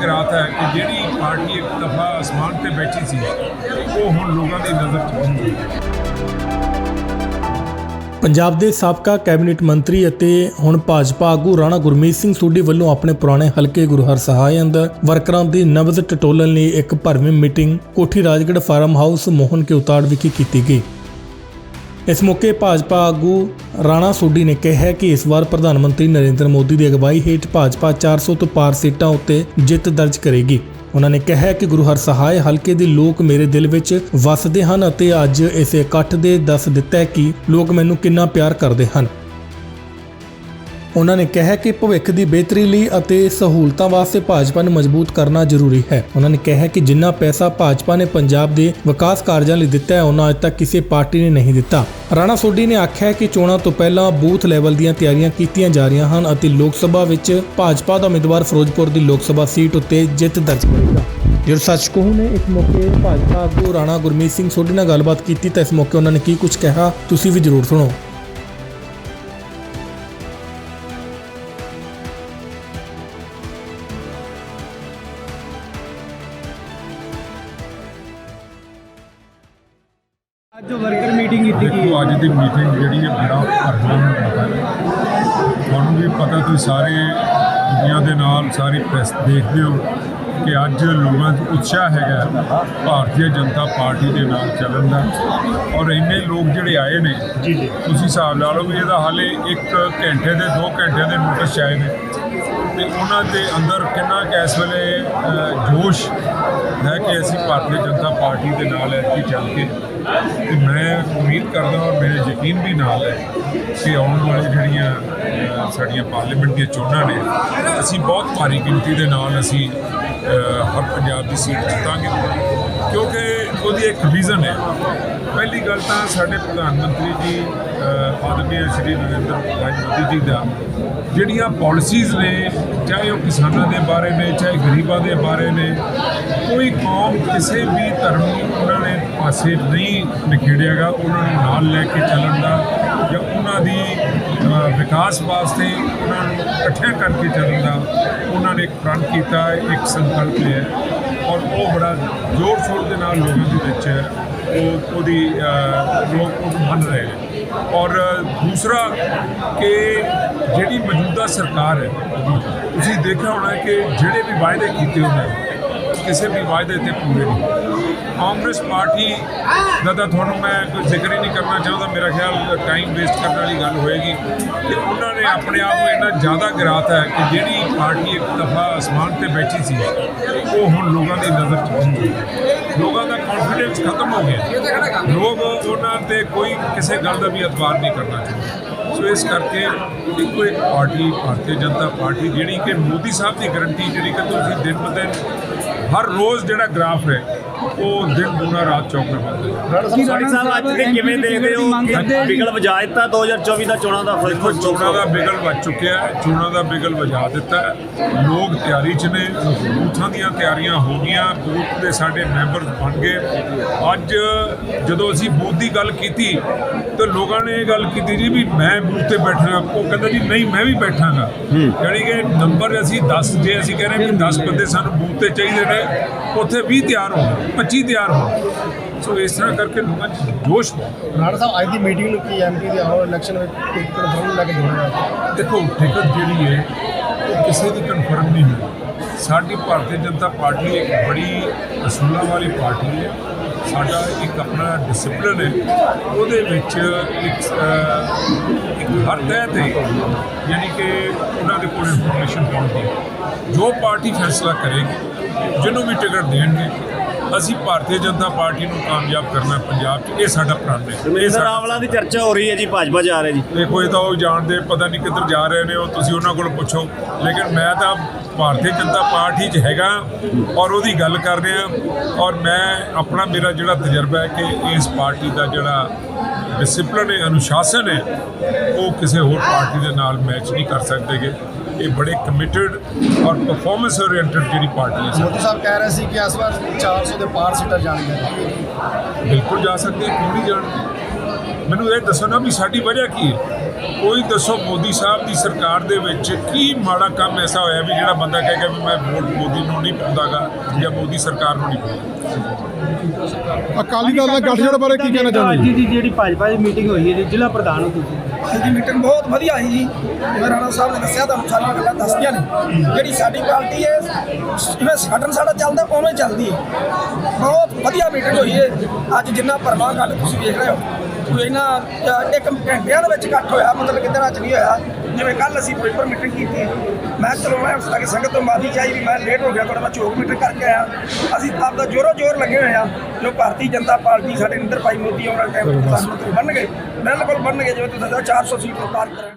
ਗਰਾਤ ਹੈ ਕਿ ਜਿਹੜੀ ਪਾਰਟੀ ਇੱਕ ਦਫਾ ਅਸਮਾਨ ਤੇ ਬੈਠੀ ਸੀ, ਉਹ ਹੁਣ ਲੋਕਾਂ ਦੀ ਨਜ਼ਰ 'ਚ ਆਉਂਦੀ ਹੈ ਪੰਜਾਬ ਦੇ ਸਾਬਕਾ ਕੈਬਨਿਟ ਮੰਤਰੀ ਅਤੇ ਹੁਣ ਭਾਜਪਾ ਆਗੂ ਰਾਣਾ ਗੁਰਮੀਤ ਸਿੰਘ ਸੋਢੀ ਵੱਲੋਂ ਆਪਣੇ ਪੁਰਾਣੇ ਹਲਕੇ ਗੁਰੂ ਹਰਸਹਾਏ ਅੰਦਰ ਵਰਕਰਾਂ ਦੀ ਨਬਜ਼ ਟਟੋਲਣ ਲਈ ਇੱਕ ਭਰਵੀਂ ਮੀਟਿੰਗ ਕੋਠੀ ਰਾਜਗੜ੍ਹ ਫਾਰਮ ਹਾਊਸ ਮੋਹਨ ਕੇ ਉਤਾੜ ਵਿਖੇ ਕੀਤੀ ਗਈ। ਇਸ ਮੌਕੇ ਭਾਜਪਾ ਆਗੂ ਰਾਣਾ ਸੋਢੀ ਨੇ ਕਿਹਾ ਕਿ ਇਸ ਵਾਰ ਪ੍ਰਧਾਨ ਮੰਤਰੀ ਨਰਿੰਦਰ ਮੋਦੀ ਦੀ ਅਗਵਾਈ ਹੇਠ ਭਾਜਪਾ 400 ਤੋਂ ਪਾਰ ਸੀਟਾਂ ਉੱਤੇ ਜਿੱਤ ਦਰਜ ਕਰੇਗੀ। ਉਹਨਾਂ ਨੇ ਕਿਹਾ ਕਿ ਗੁਰੂ ਹਰਸਹਾਏ ਹਲਕੇ ਦੇ ਲੋਕ ਮੇਰੇ ਦਿਲ ਵਿੱਚ ਵਸਦੇ ਹਨ ਅਤੇ ਅੱਜ ਇਸ ਇਕੱਠ ਦੇ ਦੱਸ ਦਿੱਤਾ ਹੈ ਕਿ ਲੋਕ ਮੈਨੂੰ ਕਿੰਨਾ ਪਿਆਰ ਕਰਦੇ ਹਨ। ਉਹਨਾਂ ਨੇ ਕਿਹਾ ਕਿ ਭਵਿੱਖ ਦੀ ਬਿਹਤਰੀ ਲਈ ਅਤੇ ਸਹੂਲਤਾਂ ਵਾਸਤੇ ਭਾਜਪਾ ਨੂੰ ਮਜ਼ਬੂਤ ਕਰਨਾ ਜ਼ਰੂਰੀ ਹੈ। ਉਹਨਾਂ ਨੇ ਕਿਹਾ ਕਿ ਜਿੰਨਾ ਪੈਸਾ ਭਾਜਪਾ ਨੇ ਪੰਜਾਬ ਦੇ ਵਿਕਾਸ ਕਾਰਜਾਂ ਲਈ ਦਿੱਤਾ ਹੈ, ਉਹਨਾਂ ਅੱਜ ਤੱਕ ਕਿਸੇ ਪਾਰਟੀ ਨੇ ਨਹੀਂ ਦਿੱਤਾ। ਰਾਣਾ ਸੋਢੀ ਨੇ ਆਖਿਆ ਕਿ ਚੋਣਾਂ ਤੋਂ ਪਹਿਲਾਂ ਬੂਥ ਲੈਵਲ ਦੀਆਂ ਤਿਆਰੀਆਂ ਕੀਤੀਆਂ ਜਾ ਰਹੀਆਂ ਹਨ ਅਤੇ ਲੋਕ ਸਭਾ ਵਿੱਚ ਭਾਜਪਾ ਦਾ ਉਮੀਦਵਾਰ ਫਿਰੋਜ਼ਪੁਰ ਦੀ ਲੋਕ ਸਭਾ ਸੀਟ ਉੱਤੇ ਜਿੱਤ ਦਰਜ ਕਰੇਗਾ। ਜਦੋਂ ਸੱਚ ਕਹੂੰ ਨੇ ਇਸ ਮੌਕੇ ਭਾਜਪਾ ਆਗੂ ਰਾਣਾ ਗੁਰਮੀਤ ਸਿੰਘ ਸੋਢੀ ਨਾਲ ਗੱਲਬਾਤ ਕੀਤੀ ਤਾਂ ਇਸ ਮੌਕੇ ਉਹਨਾਂ ਨੇ ਕੀ ਕੁਝ ਕਿਹਾ, ਤੁਸੀਂ ਵੀ ਜ਼ਰੂਰ ਸੁਣੋ। ਜੋ ਵਰਕਰ ਮੀਟਿੰਗ ਕੀਤੀ ਗਈ ਦੇਖੋ ਅੱਜ ਦੀ ਮੀਟਿੰਗ ਜਿਹੜੀ ਹੈ ਬੜਾ ਭਰਵਾਂ ਤੁਹਾਨੂੰ ਵੀ ਪਤਾ ਤੁਸੀਂ ਸਾਰੇ ਦੁਨੀਆ ਦੇ ਨਾਲ ਸਾਰੀ ਪ੍ਰੈਸ ਦੇਖਦੇ ਹੋ ਕਿ ਅੱਜ ਲੋਕਾਂ 'ਚ ਉਤਸ਼ਾਹ ਹੈਗਾ ਭਾਰਤੀ ਜਨਤਾ ਪਾਰਟੀ ਦੇ ਨਾਲ ਚੱਲਣ ਦਾ। ਔਰ ਇੰਨੇ ਲੋਕ ਜਿਹੜੇ ਆਏ ਨੇ ਜੀ ਜੀ। ਤੁਸੀਂ ਹਿਸਾਬ ਲਾ ਲਓ ਵੀ ਇਹਦਾ ਹਾਲੇ 1 ਘੰਟੇ ਦੇ 2 ਘੰਟਿਆਂ ਦੇ ਨੋਟਿਸ 'ਚ ਆਏ ਨੇ। ਤੇ ਉਹਨਾਂ ਦੇ ਅੰਦਰ ਕਿੰਨਾ ਕੁ ਇਸ ਵੇਲੇ ਜੋਸ਼ ਹੈ ਕਿ ਅਸੀਂ ਭਾਰਤੀ ਜਨਤਾ ਪਾਰਟੀ ਦੇ ਨਾਲ ਐਤਕੀ ਚੱਲ ਕੇ ਤੇ ਮੈਂ ਉਮੀਦ ਕਰਦਾ ਹਾਂ, ਮੇਰੇ ਯਕੀਨ ਵੀ ਨਾਲ ਹੈ ਕਿ ਆਉਣ ਵਾਲੀ ਜਿਹੜੀਆਂ ਸਾਡੀਆਂ ਪਾਰਲੀਮੈਂਟ ਦੀਆਂ ਚੋਣਾਂ ਨੇ, ਅਸੀਂ ਬਹੁਤ ਭਾਰੀ ਗਿਣਤੀ ਦੇ ਨਾਲ ਅਸੀਂ ਹਰ ਪੰਜਾਬ ਦੀ ਸੀਟ ਜਿੱਤਾਂਗੇ। ਕਿਉਂਕਿ ਉਹਦੀ ਇੱਕ ਰੀਜ਼ਨ ਹੈ। ਪਹਿਲੀ ਗੱਲ ਤਾਂ ਸਾਡੇ ਪ੍ਰਧਾਨ ਮੰਤਰੀ ਜੀ ਅ, ਸ਼੍ਰੀ ਨਰਿੰਦਰ ਭਾਈ ਮੋਦੀ ਜੀ ਦਾ ਜਿਹੜੀਆਂ ਪਾਲਿਸੀਜ਼ ਨੇ ਚਾਹੇ ਉਹ ਕਿਸਾਨਾਂ ਦੇ ਬਾਰੇ ਨੇ ਚਾਹੇ ਗਰੀਬਾਂ ਦੇ ਬਾਰੇ ਨੇ ਕੋਈ ਕੌਮ ਕਿਸੇ ਵੀ ਧਰਮ ਨੂੰ ਉਹਨਾਂ ਨੇ ਪਾਸੇ ਨਹੀਂ ਨਿਖੇੜਿਆਗਾ ਉਹਨਾਂ ਨੂੰ ਨਾਲ ਲੈ ਕੇ ਚੱਲਣ ਦਾ ਜਾਂ ਉਹਨਾਂ ਦੀ ਵਿਕਾਸ ਵਾਸਤੇ ਉਹਨਾਂ ਨੂੰ ਇਕੱਠਿਆਂ ਕਰਕੇ ਚੱਲਣ ਦਾ ਉਹਨਾਂ ਨੇ ਇੱਕ ਪ੍ਰਣ ਕੀਤਾ, ਇੱਕ ਸੰਕਲਪ ਲਿਆ ਔਰ ਉਹ ਬੜਾ ਜ਼ੋਰ ਸ਼ੋਰ ਦੇ ਨਾਲ ਲੋਕਾਂ ਦੇ ਵਿੱਚ ਉਹ ਉਹਦੀ ਲੋਕ ਉਹ ਮੰਨ ਰਹੇ ਨੇ। ਔਰ ਦੂਸਰਾ ਕਿ ਜਿਹੜੀ ਮੌਜੂਦਾ ਸਰਕਾਰ ਹੈ, ਤੁਸੀਂ ਦੇਖਿਆ ਹੋਣਾ ਕਿ ਜਿਹੜੇ ਵੀ ਵਾਅਦੇ ਕੀਤੇ ਉਹਨਾਂ ਨੇ, ਕਿਸੇ ਵੀ ਵਾਅਦੇ ਤੇ ਪੂਰੇ ਨਹੀਂ। ਕਾਂਗਰਸ ਪਾਰਟੀ ਦਾ ਤਾਂ ਤੁਹਾਨੂੰ ਮੈਂ ਕੋਈ ਜ਼ਿਕਰ ਹੀ ਨਹੀਂ ਕਰਨਾ ਚਾਹੁੰਦਾ। ਮੇਰਾ ਖਿਆਲ ਟਾਈਮ ਵੇਸਟ ਕਰਨ ਵਾਲੀ ਗੱਲ ਹੋਏਗੀ। ਕਿ ਉਹਨਾਂ ਨੇ ਆਪਣੇ ਆਪ ਨੂੰ ਇੰਨਾ ਜ਼ਿਆਦਾ ਗਿਰਾਤਾ ਹੈ ਕਿ ਜਿਹੜੀ ਪਾਰਟੀ ਇੱਕ ਦਫਾ ਅਸਮਾਨ ਤੇ ਬੈਠੀ ਸੀ, ਉਹ ਹੁਣ ਲੋਕਾਂ ਦੀ ਨਜ਼ਰ 'ਚ ਆਉਂਦੀ ਹੈ ਲੋਕਾਂ ਦਾ ਕੌਨਫੀਡੈਂਸ ਖਤਮ ਹੋ ਗਿਆ। ਲੋਕ ਉਹਨਾਂ ਤੇ ਕੋਈ ਕਿਸੇ ਗੱਲ ਦਾ ਵੀ ਇਤਬਾਰ ਨਹੀਂ ਕਰਨਾ ਚਾਹੁੰਦੇ। ਸੋ ਇਸ ਕਰਕੇ ਇੱਕੋ ਇੱਕ ਪਾਰਟੀ, ਭਾਰਤੀ ਜਨਤਾ ਪਾਰਟੀ, ਜਿਹੜੀ ਕਿ ਮੋਦੀ ਸਾਹਿਬ ਦੀ ਗਰੰਟੀ ਜਿਹੜੀ ਕਿ ਤੁਸੀਂ ਦਿਨ ਬ ਦਿਨ ਹਰ ਰੋਜ਼ ਜਿਹੜਾ ਗ੍ਰਾਫ ਹੈ ਉਹ ਦਿਨ ਦੂਣਾ ਰਾਤ ਚੌਕਰ ਬਣਦਾ ਹੈ। ਸਾਡੀ ਸਾਹਿਬ ਅੱਜ ਦੇ ਕਿਵੇਂ ਦੇਖਦੇ ਹੋ ਕਿ ਬਿਗਲ ਵਜਾ ਦਿੱਤਾ? 2024 ਦਾ ਚੋਣਾਂ ਦਾ ਦੇਖੋ ਫੈਸਲਾ ਚੋਣਾਂ ਦਾ ਬਿਗਲ ਵੱਜ ਚੁੱਕਿਆ ਹੈ ਚੋਣਾਂ ਦਾ ਬਿਗਲ ਵਜਾ ਦਿੱਤਾ ਹੈ। ਲੋਕ ਤਿਆਰੀ 'ਚ ਨੇ ਬੂਥਾਂ ਦੀਆਂ ਤਿਆਰੀਆਂ ਹੋ ਗਈਆਂ ਬੂਥ ਦੇ ਸਾਡੇ ਮੈਂਬਰ ਬਣ ਗਏ। ਅੱਜ ਜਦੋਂ ਅਸੀਂ ਬੂਥ ਦੀ ਗੱਲ ਕੀਤੀ ਤੇ ਲੋਕਾਂ ਨੇ ਇਹ ਗੱਲ ਕੀਤੀ ਜੀ ਵੀ ਮੈਂ ਬੂਥ ਤੇ ਬੈਠਣਾ ਉਹ ਕਹਿੰਦਾ ਜੀ ਨਹੀਂ ਮੈਂ ਵੀ ਬੈਠਾਂਗਾ। ਯਾਨੀ ਕਿ ਨੰਬਰ ਅਸੀਂ 10 ਜੇ ਅਸੀਂ ਕਹਿ ਰਹੇ ਹਾਂ ਕਿ 10 ਬੰਦੇ ਸਾਨੂੰ ਬੂਥ ਤੇ ਚਾਹੀਦੇ ਨੇ ਉੱਥੇ 20 ਤਿਆਰ ਹੋਣ 25 ਤਿਆਰ ਹੋਣ ਸੋ ਇਸ ਤਰ੍ਹਾਂ ਕਰਕੇ ਲੋਕਾਂ 'ਚ ਜੋਸ਼ ਬਹੁਤ ਰਾਣਾ ਸਾਹਿਬ ਅੱਜ ਦੀ ਮੀਟਿੰਗ ਨੂੰ ਕੀ ਐਮਪੀ ਦੇ ਆਉ ਇਲੈਕਸ਼ਨ ਵਿੱਚ ਟਿਕਟ ਕਨਫਰਮ ਲੈ ਕੇ ਜੋੜਿਆ ਦੇਖੋ ਟਿਕਟ ਜਿਹੜੀ ਹੈ ਉਹ ਕਿਸੇ ਦੀ ਕਨਫਰਮ ਨਹੀਂ ਹੋਈ ਸਾਡੀ ਭਾਰਤੀ ਜਨਤਾ ਪਾਰਟੀ ਇੱਕ ਬੜੀ ਅਸੂਲਾਂ ਵਾਲੀ ਪਾਰਟੀ ਹੈ। ਸਾਡਾ ਇੱਕ ਆਪਣਾ ਡਿਸਪਲਿਨ ਹੈ। ਉਹਦੇ ਵਿੱਚ ਇੱਕ ਇੱਕ ਹਰ ਤਹਿ ਤੇ ਯਾਨੀ ਕਿ ਉਹਨਾਂ ਦੇ ਕੋਲ ਇਨਫੋਰਮੇਸ਼ਨ ਪਹੁੰਚਦੀ ਜੋ ਪਾਰਟੀ ਫੈਸਲਾ ਕਰੇਗੀ, ਜਿਹਨੂੰ ਵੀ ਟਿਕਟ ਦੇਣਗੇ ਅਸੀਂ ਭਾਰਤੀ ਜਨਤਾ ਪਾਰਟੀ ਨੂੰ ਕਾਮਯਾਬ ਕਰਨਾ ਪੰਜਾਬ 'ਚ ਇਹ ਸਾਡਾ ਪ੍ਰਣ ਹੈ। ਇਹ ਸਾਡਾ- ਦੀ ਚਰਚਾ ਹੋ ਰਹੀ ਹੈ ਜੀ ਭਾਜਪਾ ਜਾ ਰਹੇ ਜੀ। ਦੇਖੋ ਇਹ ਤਾਂ ਉਹ ਜਾਣਦੇ ਪਤਾ ਨਹੀਂ ਕਿੱਧਰ ਜਾ ਰਹੇ ਨੇ ਉਹ ਤੁਸੀਂ ਉਹਨਾਂ ਕੋਲ ਪੁੱਛੋ। ਲੇਕਿਨ ਮੈਂ ਤਾਂ ਭਾਰਤੀ ਜਨਤਾ ਪਾਰਟੀ 'ਚ ਹੈਗਾ ਔਰ ਉਹਦੀ ਗੱਲ ਕਰ ਰਿਹਾ। ਔਰ ਮੈਂ ਆਪਣਾ ਮੇਰਾ ਜਿਹੜਾ ਤਜਰਬਾ ਹੈ ਕਿ ਇਸ ਪਾਰਟੀ ਦਾ ਜਿਹੜਾ ਡਿਸਪਲਿਨ ਹੈ ਅਨੁਸ਼ਾਸਨ ਹੈ ਉਹ ਕਿਸੇ ਹੋਰ ਪਾਰਟੀ ਦੇ ਨਾਲ ਮੈਚ ਨਹੀਂ ਕਰ ਸਕਦੇਗੇ। ਇਹ ਬੜੇ ਕਮਿਟਡ ਔਰ ਪਰਫਾਰਮੈਂਸ ਓਰੀਐਂਟਡ ਜਿਹੜੀ ਪਾਰਟੀ ਹੈ ਮੋਦੀ ਸਾਹਿਬ ਕਹਿ ਰਹੇ ਸੀ ਕਿ ਇਸ ਵਾਰ 400 ਦੇ ਪਾਰ ਸੀਟਾਂ ਜਾਣਗੀਆਂ। ਬਿਲਕੁਲ ਜਾ ਸਕਦੇ ਕਿਉਂ ਨਹੀਂ ਜਾਣ ਮੈਨੂੰ ਇਹ ਦੱਸੋ ਨਾ ਵੀ ਸਾਡੀ ਵਜ੍ਹਾ ਕੀ ਹੈ? ਕੋਈ ਦੱਸੋ ਮੋਦੀ ਸਾਹਿਬ ਦੀ ਸਰਕਾਰ ਦੇ ਵਿੱਚ ਕੀ ਮਾੜਾ ਕੰਮ ਐਸਾ ਹੋਇਆ ਵੀ ਜਿਹੜਾ ਬੰਦਾ ਕਹੇਗਾ ਵੀ ਮੈਂ ਵੋਟ ਮੋਦੀ ਨੂੰ ਨਹੀਂ ਪਾਉਂਦਾਗਾ ਜਾਂ ਮੋਦੀ ਸਰਕਾਰ ਨੂੰ ਨਹੀਂ ਪਾਉਂਦਾ? ਅਕਾਲੀ ਦਲ ਨਾਲ ਗੱਠਜੋੜ ਬਾਰੇ ਕੀ ਕਹਿਣਾ ਚਾਹੁੰਦੇ ਅੱਜ ਜੀ ਦੀ ਜਿਹੜੀ ਭਾਜਪਾ ਦੀ ਮੀਟਿੰਗ ਹੋਈ ਹੈ ਜੀ ਜ਼ਿਲ੍ਹਾ ਪ੍ਰਧਾਨ ਹੋ ਤੁਸੀਂ। ਅੱਜ ਦੀ ਮੀਟਿੰਗ ਬਹੁਤ ਵਧੀਆ ਸੀ ਜੀ। ਜਿਵੇਂ ਰਾਣਾ ਸਾਹਿਬ ਨੇ ਦੱਸਿਆ ਤੁਹਾਨੂੰ ਸਾਰੀਆਂ ਗੱਲਾਂ ਦੱਸਦੀਆਂ ਨੇ। ਜਿਹੜੀ ਸਾਡੀ ਪਾਰਟੀ ਹੈ ਜਿਵੇਂ ਸੰਗਠਨ ਸਾਡਾ ਚੱਲਦਾ ਉਵੇਂ ਚੱਲਦੀ ਹੈ। ਬਹੁਤ ਵਧੀਆ ਮੀਟਿੰਗ ਹੋਈ ਹੈ। ਅੱਜ ਜਿੰਨਾ ਭਰਵਾਂ ਘੱਟ ਤੁਸੀਂ ਵੇਖ ਰਹੇ ਹੋ ਕੋਈ ਇਹਨਾਂ ਅ, ਇੱਕ ਘੰਟਿਆਂ ਦੇ ਵਿੱਚ ਇਕੱਠ ਹੋਇਆ ਮਤਲਬ ਕਿ ਦਿਨਾਂ ਚ ਨਹੀਂ ਹੋਇਆ। ਜਿਵੇਂ ਕੱਲ ਅਸੀਂ ਫਿਰੋਜ਼ਪੁਰ ਮੀਟਿੰਗ ਕੀਤੀ ਮੈਂ ਚਲੋ ਮੈਂ ਉਸ ਤੱਕ ਸੰਗਤ ਤੋਂ ਮਾਫੀ ਚਾਹੀ ਵੀ ਮੈਂ ਲੇਟ ਹੋ ਗਿਆ ਥੋੜਾ ਮੈਂ ਚੋਕ ਮੀਟਿੰਗ ਕਰਕੇ ਆਇਆ। ਅਸੀਂ ਆਪਦਾ ਜੋਰੋ ਜੋਰ ਲੱਗੇ ਹੋਏ ਆ ਜੋ ਭਾਰਤੀ ਜਨਤਾ ਪਾਰਟੀ ਸਾਡੇ ਨਰਿੰਦਰ ਭਾਈ ਮੋਦੀ ਆਉਣ ਵਾਲੇ ਟਾਈਮ ਪ੍ਰਧਾਨ ਮੰਤਰੀ ਬਣ ਗਏ। ਬਿਲਕੁਲ ਬਣ ਗਏ ਜਿਵੇਂ ਤੁਸੀਂ ਦੱਸਿਆ 400 ਸੀਟ ਤੋਂ ਪਾਰ ਕਰਾਂ